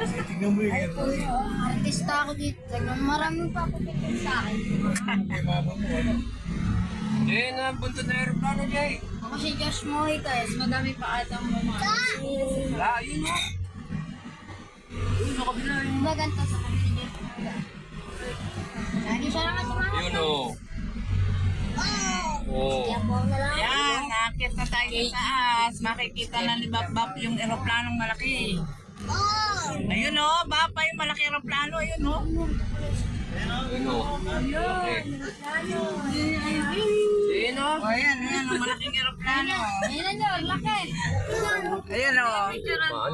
Tingnan mo yung Ay, ano. kuya, artista ako dito. Talagang maraming papapicture sa akin. Kay mama mo, ano? Jay, na buntot na aeroplano, Jay. Ako si Josh Mojica, madami pa atang mga. Wala, yun o. Yun, sa kabila yun. Ba ganito sa Mojica? Lagi siya lang sa mga. Yun o. Oo. Kaya po na lang. Nakakit na tayo sa taas. Makikita na ni Bap Bap yung eroplanong malaki. Ayun o, oh, Bapa yung malaki eroplano. Ayun o. Yun o. Okay. Yun o. Oh, ayan, ayan, ang malaking eroplano. Ayun na yun, laki. Ayun o. Oh. Oh,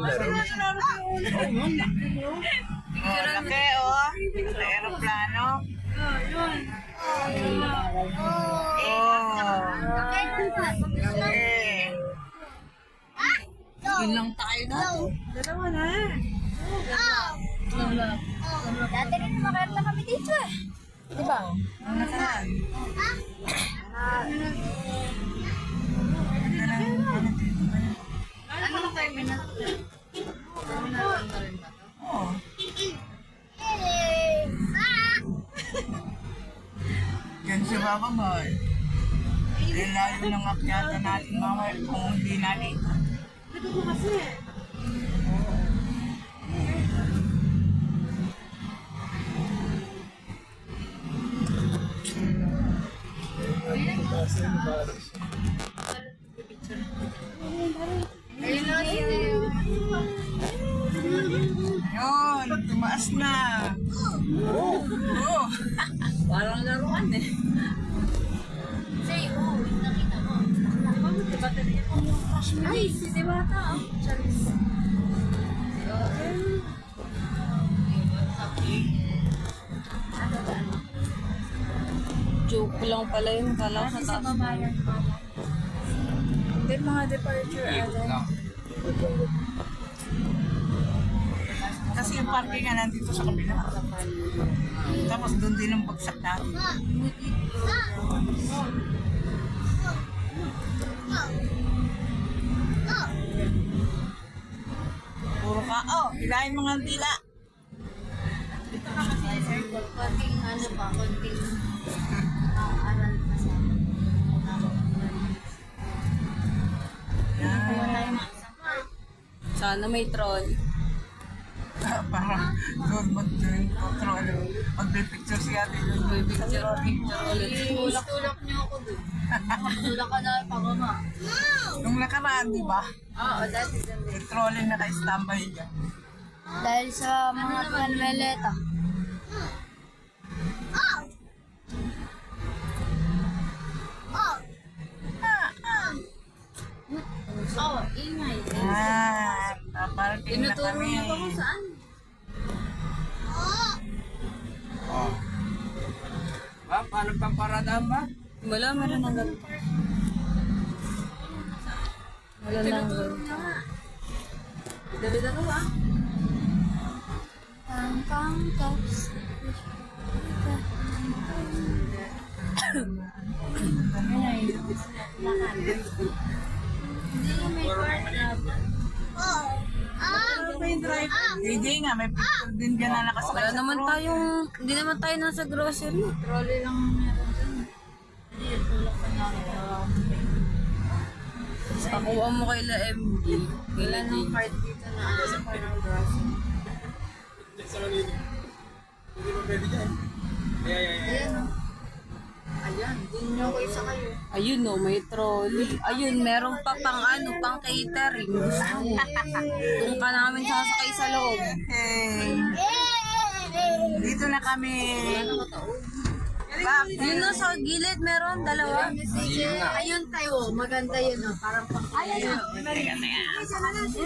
laki o. Oh. Eroplano. Oh. Yun lang tayo na. Dati rin makita kami dito eh. Di ba? Ano na? Ano na tayo minat? Oh. Yan si Baba Boy. Eh, layo ng akyata natin mamaya kung hindi natin. Ayun na yun. Yun, tumaas na. Oh. Oh. Parang laruan eh. Say, oh, wait, nakita mo. Ay, si Diwata. oh. Charis. Joke lang pala yun. Kala sa pa. Hindi, mga departure. Lang. Kasi yung parking nga nandito sa kabila. Tapos doon din ang bagsak natin. Ka, oh, hilahin mga dila. Konting ano pa, konting aral pa sa isang Sana may troll. Para doon mag-control. Magbe-picture siya din. Picture, picture ulit. Tulak niyo ako dun. Tulak ka na pababa. Nung nakaraan, di ba? Oo, dati dun. Controlling na ka-standby dyan. Dahil sa mga panmeleta. Oh, ingay. Ah, paparating na Tinuturo kami. niyo pa kung saan. Oh. Ba, paano pang paradaan ba? Wala, meron ng ganun. Wala lang ganun. Dali-dalo ah. Kang kang kaps. JJ nga, may picture din dyan na nakasakay Wala naman tayong, hindi naman tayo nasa grocery. Trolley lang meron dun. Hindi, tulak ka na ako. Pakuha mo kay La MD. Wala nang card dito na ano sa parang grocery. Ayan o. Ayan, dun nyo ko isa kayo. Ayun no, may trolley. Ayun, meron pa pang ano, pang catering. Mo. Doon ka namin sasakay sa loob. Hey, dito na kami. Back. Yun no, sa gilid meron, dalawa. Ayun tayo, maganda yun o. Parang pang... Ayan o.